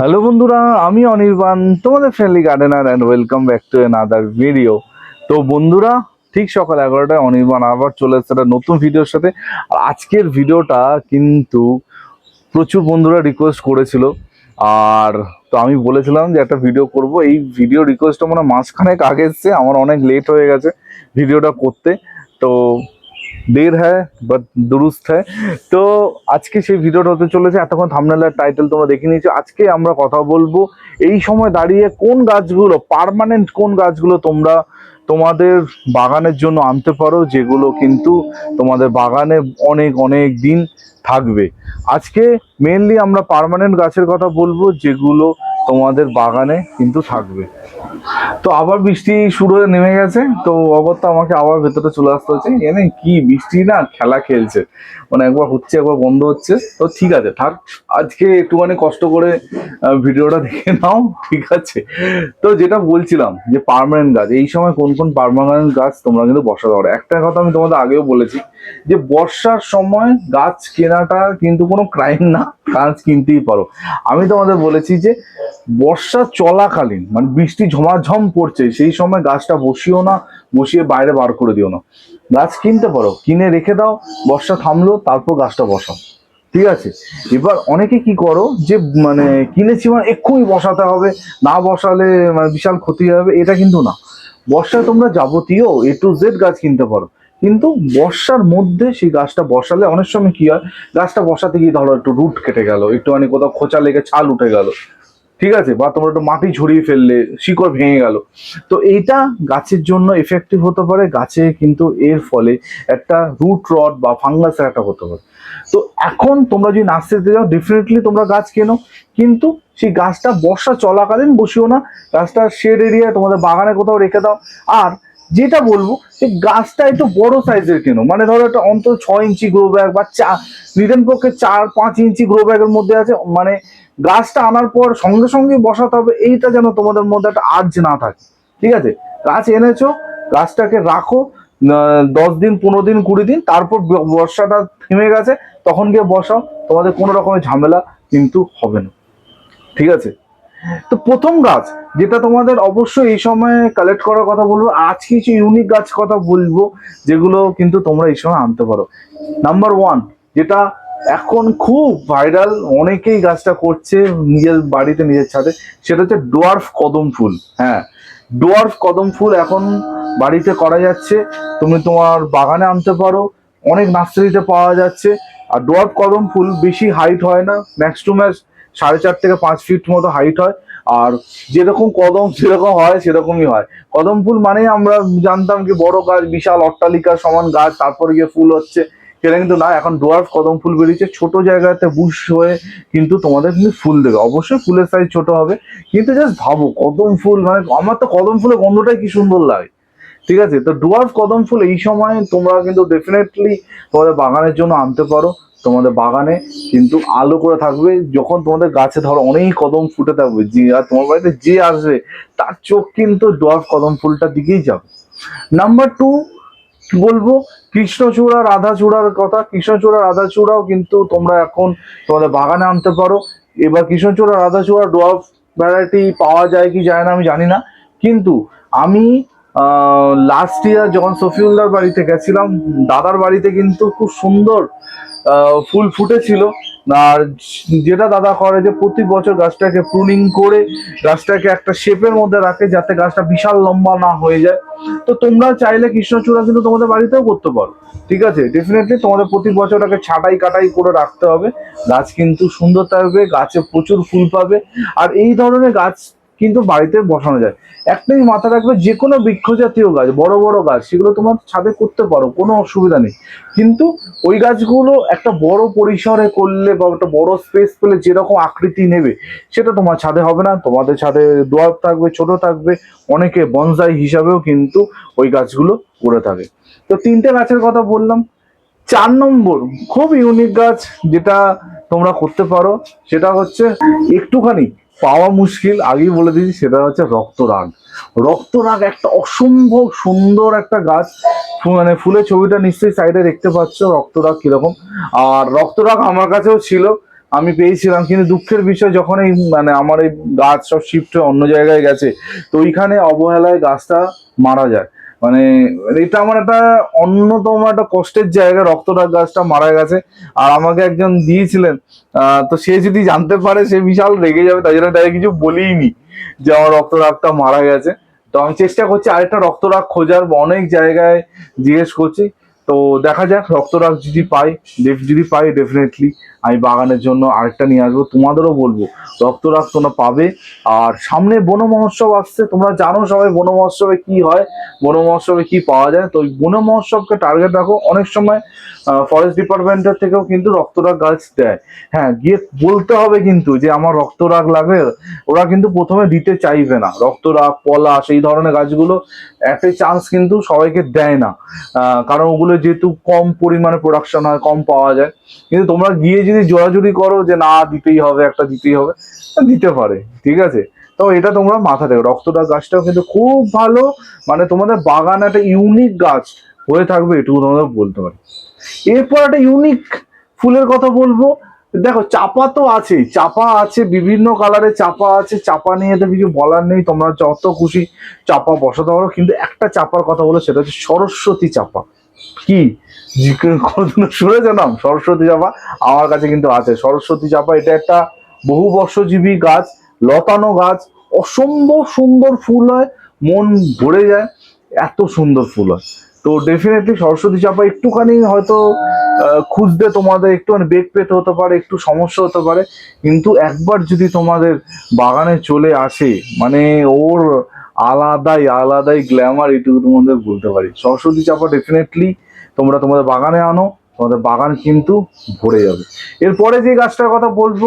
Hello বন্ধুরা, আমি অনির্বাণ, তোমাদের friendly gardener and welcome back to another video তো বন্ধুরা, ঠিক সকাল এগারোটায় অনির্বাণ আবার চলে এসেছে একটা নতুন ভিডিওর সাথে। আর আজকের ভিডিওটা কিন্তু প্রচুর বন্ধুরা রিকোয়েস্ট করেছিল। আর তো আমি বলেছিলাম যে একটা ভিডিও করব। এই ভিডিও রিকোয়েস্টটা মানে মাসখানেক আগে এসছে, আমার অনেক লেট হয়ে গেছে ভিডিওটা করতে। তো দের হ্যায় বাট দুরুস্ত হ্যায় তো আজকে সেই ভিডিওটা হতে চলেছে। এতক্ষণ থামনেলার টাইটেল তোমরা দেখে নিয়েছো। আজকে আমরা কথা বলব এই সময় দাঁড়িয়ে কোন গাছগুলো পার্মানেন্ট কোন গাছগুলো তোমরা তোমাদের বাগানের জন্য আনতে পারো, যেগুলো কিন্তু তোমাদের বাগানে অনেক অনেক দিন থাকবে। আজকে মেনলি আমরা পার্মানেন্ট গাছের কথা বলব, যেগুলো তোমাদের বাগানে কিন্তু থাকবে। তো আবার বৃষ্টি শুরু হয়ে নেমে গেছে, তো অগত্যা আমাকে আবার ভেতরে চলে আসতে হচ্ছে। এনে কি বৃষ্টি না, খেলা খেলছে। মানে একবার হচ্ছে, একবার বন্ধ হচ্ছে। তো ঠিক আছে, থাক, আজকে একটুখানি কষ্ট করে ভিডিওটা দেখে নাও, ঠিক আছে। তো যেটা বলছিলাম যে পারমানেন্ট গাছ, এই সময় কোন কোন পারমানেন্ট গাছ তোমরা কিন্তু বসাতে পারো। একটা কথা আমি তোমাদের আগেও বলেছি যে বর্ষার সময় গাছ কেনাটা কিন্তু কোনো ক্রাইম না, গাছ কিনতেই পারো। আমি তোমাদের বলেছি যে বর্ষা চলাকালীন মানে বৃষ্টি ঝমাঝম পড়ছে, সেই সময় গাছটা বসিও না, বসিয়ে বাইরে বার করে দিও না। গাছ কিনতে পারো, কিনে রেখে দাও, বর্ষা থামলো, তারপর গাছটা বসাও। ঠিক আছে? এবার অনেকে কি করো যে মানে কিনেছি মানে এক্ষুনি বসাতে হবে, না বসালে মানে বিশাল ক্ষতি হবে, এটা কিন্তু না। বর্ষায় তোমরা যাবতীয় এ টু জেড গাছ কিনতে পারো। কিন্তু বর্ষার মধ্যে সেই গাছটা বসালে অনেক সময় কি হয়, গাছটা বসাতে গিয়ে ধরো একটু রুট কেটে গেল, একটুখানি কোথাও খোঁচা লেগে ছাল উঠে গেল, ঠিক আছে? বা তোমরা একটু মাটি ঝরিয়ে ফেললে, শিকড় ভেঙে গেল। তো এইটা গাছের জন্য এফেক্টিভ হতে পারে, গাছে কিন্তু এর ফলে একটা রুট রড বা ফাঙ্গাসের একটা হতে পারে। তো এখন তোমরা যদি নার্সারিতে যাও ডেফিনেটলি তোমরা গাছ কেনো। কিন্তু সেই গাছটা বর্ষা চলাকালীন বসিও না গাছটা শেড এরিয়া তোমাদের বাগানে কোথাও রেখে দাও। আর যেটা বলব, যে গাছটা একটু বড় সাইজের কেনো। মানে ধরো একটা অন্তত ছয় ইঞ্চি গ্রো ব্যাগ বা চা, নিদেন পক্ষে চার, পাঁচ ইঞ্চি গ্রো ব্যাগের মধ্যে আছে মানে গাছটা আনার পর সঙ্গে সঙ্গে বসাতে হবে, এইটা যেন তোমাদের মধ্যে একটা আর্জ না থাকে। ঠিক আছে? গাছ এনেছো, গাছটাকে রাখো দশ দিন, পনেরো দিন, কুড়ি দিন, তারপর বর্ষাটা থেমে গেছে, তখন গিয়ে বসাও, তোমাদের কোনো রকমের ঝামেলা কিন্তু হবে না। ঠিক আছে? তো প্রথম গাছ যেটা তোমাদের অবশ্যই এই সময় কালেক্ট করার কথা বলব, আজ কিছু ইউনিক গাছ কথা বলব, যেগুলো কিন্তু তোমরা এই সময় আনতে পারো। নাম্বার ওয়ান যেটা এখন খুব ভাইরাল অনেকেই গাছটা করছে নিজের বাড়িতে, নিজের ছাদে, সেটা হচ্ছে ডোয়ার্ফ কদম ফুল। হ্যাঁ ডোয়ার্ফ কদম ফুল এখন বাড়িতে করা যাচ্ছে। তুমি তোমার বাগানে আনতে পারো, অনেক নার্সারিতে পাওয়া যাচ্ছে। আর ডোয়ার্ফ কদম ফুল বেশি হাইট হয় না ম্যাক্স টু ম্যাক্স সাড়ে চার থেকে পাঁচ ফিট মতো হাইট হয়। আর যেরকম কদম যেরকম হয়, সেরকমই হয়। কদম ফুল মানে আমরা জানতাম কি বড় গাছ, বিশাল অট্টালিকার সমান গাছ, তারপরে গিয়ে ফুল হচ্ছে। সেটা কিন্তু না, এখন ডোয়ার্ফ কদম ফুল বেরিয়েছে। ছোট জায়গাতে বুশ হয়ে কিন্তু তোমাদের কিন্তু ফুল দেবে। অবশ্যই ফুলের সাইজ ছোট হবে। কিন্তু জাস্ট ভাবো, কদম ফুল মানে আমার তো কদম ফুলের গন্ধটাই কি সুন্দর লাগে। ঠিক আছে? তো ডুয়ার্ফ কদম ফুল এই সময় তোমরা কিন্তু ডেফিনেটলি তোমাদের বাগানের জন্য আনতে পারো। তোমাদের বাগানে কিন্তু আলো করে থাকবে, যখন তোমাদের গাছে ধরো অনেক কদম ফুটে থাকবে, যে আর তোমার বাড়িতে যে আসবে, তার চোখ কিন্তু ডুয়ার্ফ কদম ফুলটার দিকেই যাবে। নাম্বার টু বলব? কৃষ্ণচূড়া, রাধাচূড়ার কথা, কৃষ্ণচূড়া, রাধাচূড়াও কিন্তু তোমরা এখন তোমাদের বাগানে আনতে পারো। এবার কৃষ্ণচূড়া, রাধাচূড়া ডোয়ার্ফ ভ্যারাইটি পাওয়া যায় কি যায় না আমি জানি না। কিন্তু আমি লাস্ট ইয়ার যখন সফিউল্লার বাড়িতে গেছিলাম, দাদার বাড়িতে কিন্তু খুব সুন্দর ফুল ফুটেছিল। আর যেটা দাদা করে যে প্রতি বছর গাছটাকে প্রুনিং করে, গাছটাকে একটা শেপের মধ্যে রাখে যাতে গাছটা বিশাল লম্বা না হয়ে যায়। তো তোমরা চাইলে কৃষ্ণচূড়া কিন্তু তোমাদের বাড়িতেও করতে পারো। ঠিক আছে? ডেফিনেটলি তোমাদের প্রতি বছর ওটাকে ছাটাই কাটাই করে রাখতে হবে। গাছ কিন্তু সুন্দর থাকবে, গাছে প্রচুর ফুল পাবে। আর এই ধরনের গাছ কিন্তু বাড়িতে বসানো যায়। একটাই মাথা রাখবে যে কোনো বৃক্ষ জাতীয় গাছ, বড় বড় গাছ, সেগুলো তোমার ছাদে করতে পারো, কোনো অসুবিধা নেই। কিন্তু ওই গাছগুলো একটা বড় পরিসরে করলে বা একটা বড় স্পেস পেলে যেরকম আকৃতি নেবে, সেটা তোমার ছাদে হবে না। তোমাদের ছাদে দোয়ার থাকবে, ছোট থাকবে, অনেকে বনসাই হিসাবেও কিন্তু ওই গাছগুলো করে থাকে। তো তিনটে গাছের কথা বললাম। চার নম্বর, খুব ইউনিক গাছ যেটা তোমরা করতে পারো, সেটা হচ্ছে একটুখানি পাওয়া মুশকিল, আগেই বলে দিয়েছি, সেটা হচ্ছে রক্তরাগ রক্তরাগ একটা অসম্ভব সুন্দর একটা গাছ। মানে ফুলের ছবিটা নিশ্চয়ই সাইডে দেখতে পাচ্ছ রক্তরাগ কীরকম। আর রক্তরাগ আমার কাছেও ছিল, আমি পেয়েছিলাম, কিন্তু দুঃখের বিষয়, যখন এই মানে আমার এই গাছ সব শিফট অন্য জায়গায় গেছে, তো ওইখানে অবহেলায় গাছটা মারা যায়। মানে এটা আমার একটা অন্যতম একটা কষ্টের জায়গা রক্তটা গাছটা মারা গেছে। আর আমাকে একজন দিয়েছিলেন তো সে যদি জানতে পারে, সে বিশাল রেগে যাবে, তাই জন্য তাকে কিছু বলিনি যে আমার রক্তরাগটা মারা গেছে। তো আমি চেষ্টা করছি আরেকটা রক্তরাগ খোঁজার অনেক জায়গায় জিজ্ঞেস করছি। তো দেখা যাক রক্তরাগ যদি পাই def- যদি পাই ডেফিনেটলি আমি বাগানের জন্য আরেকটা নিয়ে আসব। তোমাদেরও বলব রক্তরাগ তোমরা পাবে। আর সামনে বন মহোৎসব আসছে, তোমরা জানো সবাই বন মহোৎসবে কি হয়, বন মহোৎসবে কি পাওয়া যায়। তো ওই বন মহোৎসবকে টার্গেট রাখো। অনেক সময় ফরেস্ট ডিপার্টমেন্টের থেকেও কিন্তু রক্তরাগ গাছ দেয়। হ্যাঁ গিয়ে বলতে হবে কিন্তু যে আমার রক্তরাগ লাগে ওরা কিন্তু প্রথমে দিতে চাইবে না। রক্তরাগ পলাশ, এই ধরনের গাছগুলো একটা চান্স কিন্তু সবাইকে দেয় না। কারণ ওগুলো যেহেতু কম পরিমাণে প্রোডাকশন হয়, কম পাওয়া যায়। কিন্তু তোমরা গিয়ে যদি জোরাজুরি করো যে না, দিতেই হবে, একটা দিতেই হবে দিতে পারে, ঠিক আছে? তো এটা তোমরা মাথা দেখো রক্তটা গাছটাও কিন্তু খুব ভালো। মানে তোমাদের বাগান একটা ইউনিক গাছ হয়ে থাকবে, এটুকু তোমাদের বলতে পারি। এরপর একটা ইউনিক ফুলের কথা বলব। দেখো, চাপা তো আছেই। চাপা আছে, বিভিন্ন কালারের চাপা আছে। চাপা নিয়ে তো কিছু বলার নেই, তোমরা যত খুশি চাপা বসাতে পারো। কিন্তু একটা চাপার কথা বলো, সেটা হচ্ছে সরস্বতী চাপা। কি? কোনোদিন শুনেছো নাম সরস্বতী চাপা আমার কাছে কিন্তু আছে। সরস্বতী চাপা, এটা একটা বহু বর্ষজীবী গাছ, লতানো গাছ। অসম্ভব সুন্দর ফুল হয়, মন ভরে যায়, এত সুন্দর ফুল হয়। তো ডেফিনেটলি সরস্বতী চাপা একটুখানি হয়তো খুঁজতে তোমাদের একটুখানি বেগ পেতে হতে পারে, একটু সমস্যা হতে পারে। কিন্তু একবার যদি তোমাদের বাগানে চলে আসে মানে ওর আলাদাই আলাদাই গ্ল্যামার এটুকু তোমাদের বলতে পারি। সরস্বতী চাপা ডেফিনেটলি তোমরা তোমাদের বাগানে আনো, তোমাদের বাগান কিন্তু ভরে যাবে। এরপরে যে গাছটার কথা বলব,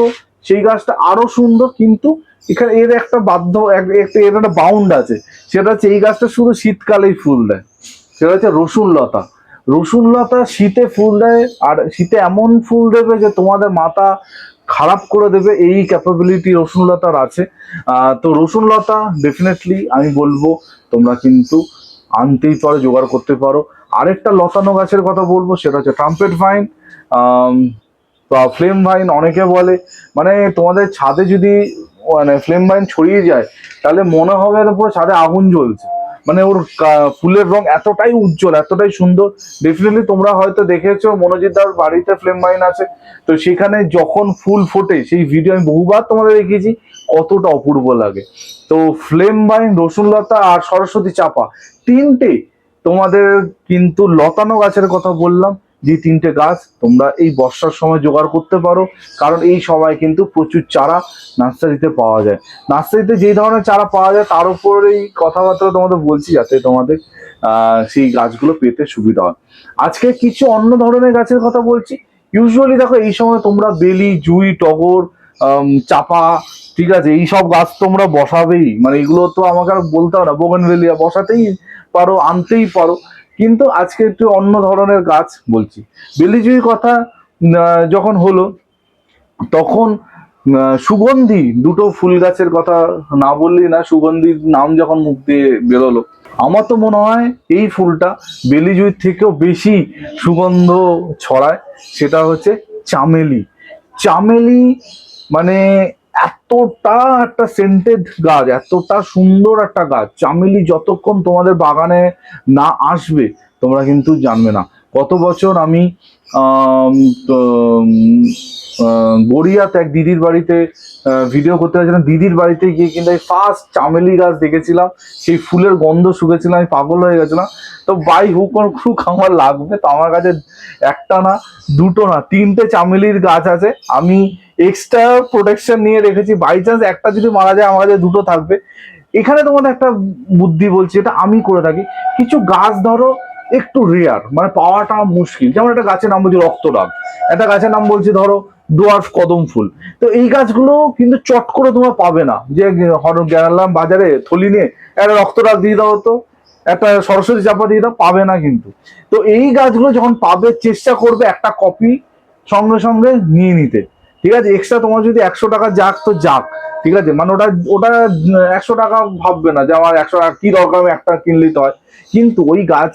সেই গাছটা আরও সুন্দর, কিন্তু এখানে এর একটা বাধ্য একটা এর একটা বাউন্ড আছে। সেটা হচ্ছে এই গাছটা শুধু শীতকালেই ফুল দেয়। সেটা হচ্ছে রসুন লতা। রসুন লতা শীতে ফুল দেয়, আর শীতে এমন ফুল দেবে যে তোমাদের মাথা খারাপ করে দেবে, এই ক্যাপাবিলিটি রসুন লতার আছে। তো রসুন লতা ডেফিনেটলি আমি বলব, তোমরা কিন্তু আনতেই পারো, জোগাড় করতে পারো। আরেকটা লতানো গাছের কথা বলব, সেটা হচ্ছে ট্রাম্পেট ভাইন বা ফ্লেম ভাইন অনেকে বলে। মানে তোমাদের ছাদে যদি মানে ফ্লেম ভাইন ছড়িয়ে যায়, তাহলে মনে হবে পুরো ছাদে আগুন জ্বলছে। মানে ওর ফুলের রং এতটাই উজ্জ্বল, এতটাই সুন্দর। ডেফিনেটলি তোমরা হয়তো দেখেছ, মনোজিৎ দার বাড়িতে ফ্লেম মাইন আছে। তো সেখানে যখন ফুল ফোটে, সেই ভিডিও আমি বহুবার তোমাদের দেখিয়েছি, কতটা অপূর্ব লাগে। তো ফ্লেম বাইন রসুনলতা আর সরস্বতী চাপা, তিনটে তোমাদের কিন্তু লতানো গাছের কথা বললাম। যে তিনটে গাছ তোমরা এই বর্ষার সময় জোগাড় করতে পারো। কারণ এই সময় কিন্তু প্রচুর চারা নার্সারিতে পাওয়া যায়। নার্সারিতে যেই ধরনের চারা পাওয়া যায়, তার উপরেই কথাবার্তা তোমাদের বলছি যাতে তোমাদের সেই গাছগুলো পেতে সুবিধা হয়। আজকে কিছু অন্য ধরনের গাছের কথা বলছি। ইউজুয়ালি দেখো এই সময় তোমরা বেলি, জুই, টগর চাপা, ঠিক আছে, এই সব গাছ তোমরা বসাবেই। মানে এগুলো তো আমাকে আর বলতে হবে না, বোগেনভেলিয়া বসাতেই পারো, আনতেই পারো। কিন্তু আজকে একটু অন্য ধরনের গাছ বলছি। বেলিজুইর কথা যখন হলো, তখন সুগন্ধি, দুটো ফুল গাছের কথা না বললেই না, সুগন্ধির নাম যখন মুখ দিয়ে বেরোলো, আমার তো মনে হয় এই ফুলটা বেলিজুইর থেকেও বেশি সুগন্ধ ছড়ায়, সেটা হচ্ছে চামেলি। চামেলি মানে এতটা একটা সেন্টেড গাছ, এতটা সুন্দর একটা গাছ, চামেলি যতক্ষণ তোমাদের বাগানে না আসবে, তোমরা কিন্তু জানবে না। গত বছর আমি গড়িয়াতে এক দিদির বাড়িতে ভিডিও করতে গেছিলাম। দিদির বাড়িতে গিয়ে কিন্তু আমি ফার্স্ট চামেলি গাছ দেখেছিলাম। সেই ফুলের গন্ধ শুকেছিলাম, আমি পাগল হয়ে গেছিলাম। তো বাই হুক অর ক্রুক আমার লাগবে, তো আমার কাছে একটা না, দুটো না, তিনটে চামেলির গাছ আছে। আমি এক্সট্রা প্রোটেকশন নিয়ে রেখেছি। বাই চান্স একটা যদি মারা যায়, আমার কাছে দুটো থাকবে। এখানে তোমাদের একটা বুদ্ধি বলছি, এটা আমি করে থাকি। কিছু গাছ ধরো একটু রেয়ার মানে পাওয়াটা মুশকিল। যেমন একটা গাছের নাম বলছি রক্তরাগ একটা গাছের নাম বলছি ধরো ডোয়ার্ফ কদম ফুল। তো এই গাছগুলো কিন্তু চট করে তোমার পাবে না। যে গেলাম বাজারে থলি নিয়ে একটা রক্তরাগ দিয়ে দাও তো, একটা সরস্বতী চাপা দিয়ে দাও, পাবে না কিন্তু। তো এই গাছগুলো যখন পাবে, চেষ্টা করবে একটা কপি সঙ্গে সঙ্গে নিয়ে নিতে। ঠিক আছে? এক্সট্রা তোমার যদি একশো টাকা যাক তো যাক। ঠিক আছে? মানে ওটা ওটা একশো টাকা ভাববে না যে আমার একশো টাকা, কি দরকার আমি একটা কিনলেই তো হয়। কিন্তু ওই গাছ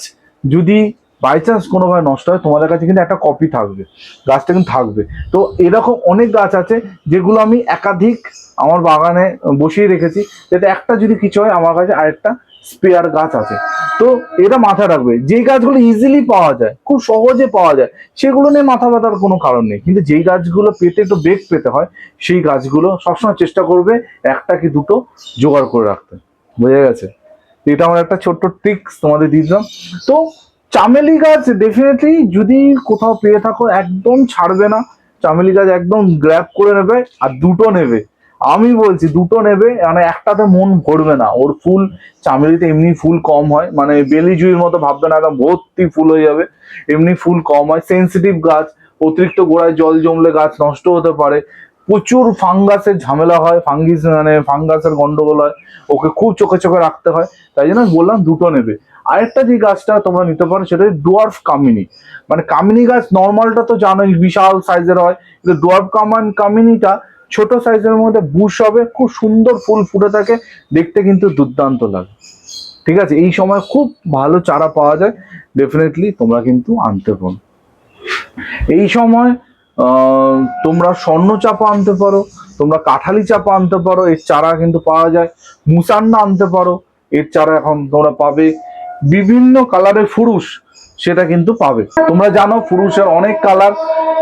যদি বাই চান্স কোনোভাবে নষ্ট হয়, তোমাদের কাছে কিন্তু একটা কপি থাকবে। গাছটা কিন্তু থাকবে। তো এরকম অনেক গাছ আছে, যেগুলো আমি একাধিক আমার বাগানে বসিয়ে রেখেছি, যাতে একটা যদি কিছু হয়, আমার কাছে আরেকটা স্পেয়ার গাছ আছে। তো এটা মাথায় রাখবে যেই গাছগুলো ইজিলি পাওয়া যায়, খুব সহজে পাওয়া যায়, সেগুলো নিয়ে মাথা ব্যথার কোনো কারণ নেই। কিন্তু যেই গাছগুলো পেতে একটু বেগ পেতে হয়, সেই গাছগুলো সবসময় চেষ্টা করবে একটা কি দুটো জোগাড় করে রাখতে। বোঝা গেছে? এটা আমার একটা ছোট্ট ট্রিক্স তোমাদের দিয়ে দিলাম। তো চামেলি গাছ ডেফিনেটলি যদি কোথাও পেয়ে থাকো, একদম ছাড়বে না। চামেলি গাছ একদম গ্র্যাপ করে নেবে আর দুটো নেবে। আমি বলছি দুটো নেবে মানে একটাতে মন ভরবে না। ওর ফুল চামেলিতে এমনি ফুল কম হয় মানে বেলি জুইয়ের মতো ভাববে না, একদম ভর্তি ফুল হয়ে যাবে। এমনি ফুল কম হয় সেন্সিটিভ গাছ, অতিরিক্ত গোড়ায় জল জমলে গাছ নষ্ট হতে পারে। প্রচুর ফাঙ্গাসের ঝামেলা হয়, ফাঙ্গিস মানে ফাঙ্গাসের গন্ডগোল হয়, ওকে খুব চোখে চোখে রাখতে হয়, তাই জন্য বললাম দুটো নেবে। আরেকটা যে গাছটা তোমরা নিতে পারো, সেটা ডোয়ার্ফ কামিনি। মানে কামিনি গাছ নর্মালটা তো জানোই, বিশাল সাইজের হয়, কিন্তু ডোয়ার্ফ কামান, কামিনিটা ছোট সাইজের মধ্যে বুশ হবে, খুব সুন্দর ফুল ফুটে থাকে, দেখতে কিন্তু দুর্দান্ত লাগে। ঠিক আছে, এই সময় খুব ভালো চারা পাওয়া যায় ডেফিনেটলি তোমরা কিন্তু আনতে পারো। এই সময় তোমরা স্বর্ণ চাপা আনতে পারো, তোমরা কাঠালি চাপা আনতে পারো, এর চারা কিন্তু পাওয়া যায়। মুসান্না আনতে পারো, এর চারা এখন তোমরা পাবে। বিভিন্ন কালারের ফুরুষ সেটা কিন্তু পাবে। তোমরা জানো ফুরুষের অনেক কালার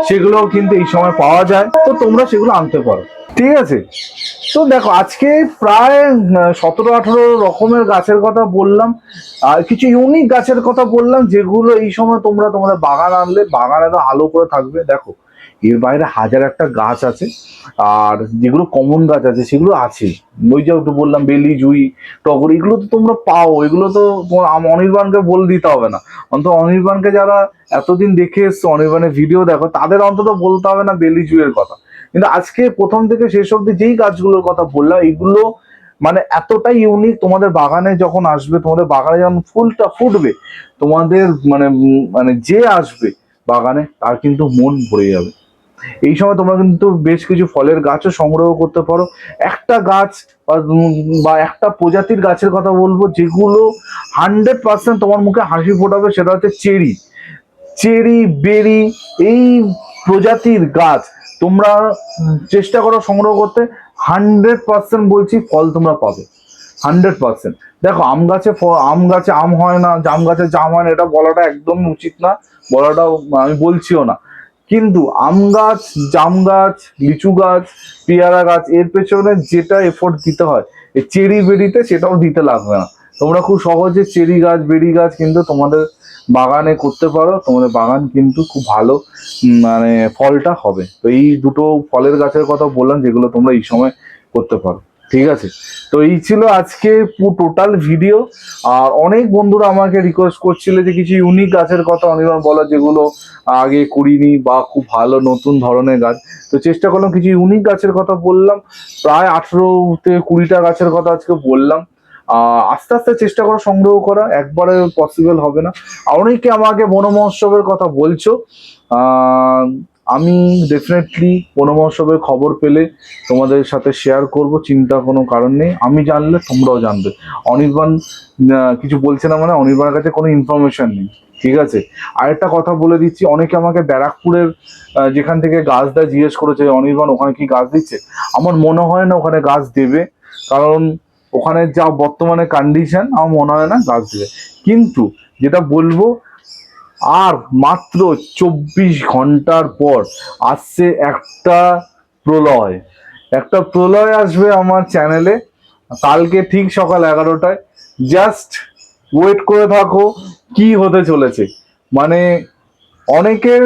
সেগুলো কিন্তু এই সময় পাওয়া যায়, তো তোমরা সেগুলো আনতে পারো। ঠিক আছে? তো দেখো, আজকে প্রায় সতেরো, আঠারো রকমের গাছের কথা বললাম, আর কিছু ইউনিক গাছের কথা বললাম, যেগুলো এই সময় তোমরা তোমাদের বাগান আনলে, বাগান একদম আলো করে থাকবে, দেখো। এর বাইরে হাজার একটা গাছ আছে, আর যেগুলো কমন গাছ আছে সেগুলো আছে। ওই যে একটু বললাম, বেলি, জুই, টগর, এগুলো তো তোমরা পাও, এগুলো তো অনির্বাণকে বলে দিতে হবে না। অন্তত অনির্বাণকে যারা এতদিন দেখে এসছো, অনির্বাণের ভিডিও দেখো, তাদের অন্তত বলতে হবে না বেলি, জুইয়ের কথা। কিন্তু আজকে প্রথম থেকে শেষ অব্দি যেই গাছগুলোর কথা বললাম, এগুলো মানে এতটাই ইউনিক তোমাদের বাগানে যখন আসবে, তোমাদের বাগানে যখন ফুলটা ফুটবে, তোমাদের মানে মানে যে আসবে বাগানে, তার কিন্তু মন ভরে যাবে। এই সময় তোমরা কিন্তু বেশ কিছু ফলের গাছও সংগ্রহ করতে পারো। একটা গাছ বা একটা প্রজাতির গাছের কথা বলব, যেগুলো হান্ড্রেড পার্সেন্ট তোমার মুখে হাসি ফোটাবে, সেটা হচ্ছে চেরি। চেরি, বেরি, এই প্রজাতির গাছ তোমরা চেষ্টা করো সংগ্রহ করতে। হান্ড্রেড পার্সেন্ট বলছি ফল তোমরা পাবে। হান্ড্রেড পার্সেন্ট দেখো, আম গাছে আম গাছে আম হয় না, জাম গাছে জাম হয় না, এটা বলাটা একদম উচিত না। বলাটাও, আমি বলছিও না। কিন্তু আম গাছ, জাম গাছ, লিচু গাছ, পেয়ারা গাছ, এর পেছনে যেটা এফোর্ট দিতে হয় এই চেরি বেরিতে সেটাও দিতে লাগবে না। তোমরা খুব সহজে চেরি গাছ, বেরি গাছ কিন্তু তোমাদের বাগানে করতে পারো। তোমাদের বাগান কিন্তু খুব ভালো মানে ফলটা হবে। তো এই দুটো ফলের গাছের কথা বললাম, যেগুলো তোমরা এই সময় করতে পারো। ঠিক আছে? তো এই ছিল আজকে টোটাল ভিডিও আর অনেক বন্ধুরা আমাকে রিকোয়েস্ট করছিল যে কিছু ইউনিক গাছের কথা অনির্বাণ বলা, যেগুলো আগে করিনি বা খুব ভালো নতুন ধরনের গাছ। তো চেষ্টা করলাম কিছু ইউনিক গাছের কথা বললাম। প্রায় আঠেরো থেকে কুড়িটা গাছের কথা আজকে বললাম। আস্তে আস্তে চেষ্টা করা সংগ্রহ করা, একবারে পসিবল হবে না। অনেকে আমাকে বন মহোৎসবের কথা বলছো। আমি ডেফিনেটলি বন মহোৎসবের খবর পেলে তোমাদের সাথে শেয়ার করব, চিন্তা কোনো কারণ নেই। আমি জানলে তোমরাও জানবে। অনির্বাণ কিছু বলছে না মানে অনির্বাণের কাছে কোনো ইনফরমেশন নেই। ঠিক আছে? আরেকটা কথা বলে দিচ্ছি, অনেকে আমাকে ব্যারাকপুরের যেখান থেকে গাছ দেয় জিজ্ঞেস করেছে অনির্বাণ, ওখানে কি গাছ দিচ্ছে? আমার মনে হয় না ওখানে গাছ দেবে, কারণ ওখানে যা বর্তমানে কন্ডিশন আমার মনে হয় না গাছ দেবে। কিন্তু যেটা বলব, আর মাত্র চব্বিশ ঘণ্টার পর আসছে একটা প্রলয়। একটা প্রলয় আসবে আমার চ্যানেলে কালকে ঠিক সকাল এগারোটায়। জাস্ট ওয়েট করে থাকো, কি হতে চলেছে? মানে অনেকের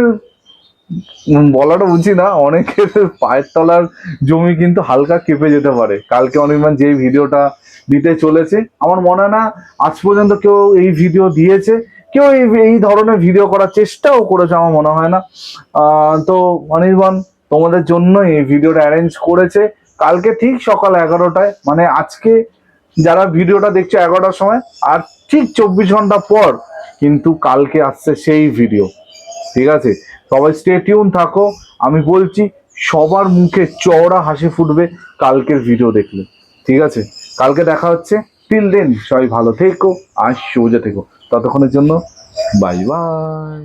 বলাটা উচিত না, অনেকের পায়ের তলার জমি কিন্তু হালকা কেঁপে যেতে পারে। কালকে অনির্বাণ যে ভিডিওটা দিতে চলেছে, আমার মনে না আজ পর্যন্ত কেউ এই ভিডিও দিয়েছে। কেউ এই এই ধরনের ভিডিও করার চেষ্টাও করেছে আমার মনে হয় না। তো অনির্বাণ, তোমাদের জন্য এই ভিডিওটা অ্যারেঞ্জ করেছে। কালকে ঠিক সকাল এগারোটায় মানে আজকে যারা ভিডিওটা দেখছ এগারোটার সময়, আর ঠিক চব্বিশ ঘণ্টা পর কিন্তু কালকে আসছে সেই ভিডিও ঠিক আছে? সবাই স্টেটিউন থাকো, আমি বলছি সবার মুখে চওড়া হাসি ফুটবে কালকের ভিডিও দেখলে, ঠিক আছে? কালকে দেখা হচ্ছে টিল দেন সবাই ভালো থেকো আর সোজা থেকো, ততক্ষণের জন্য বাই বাই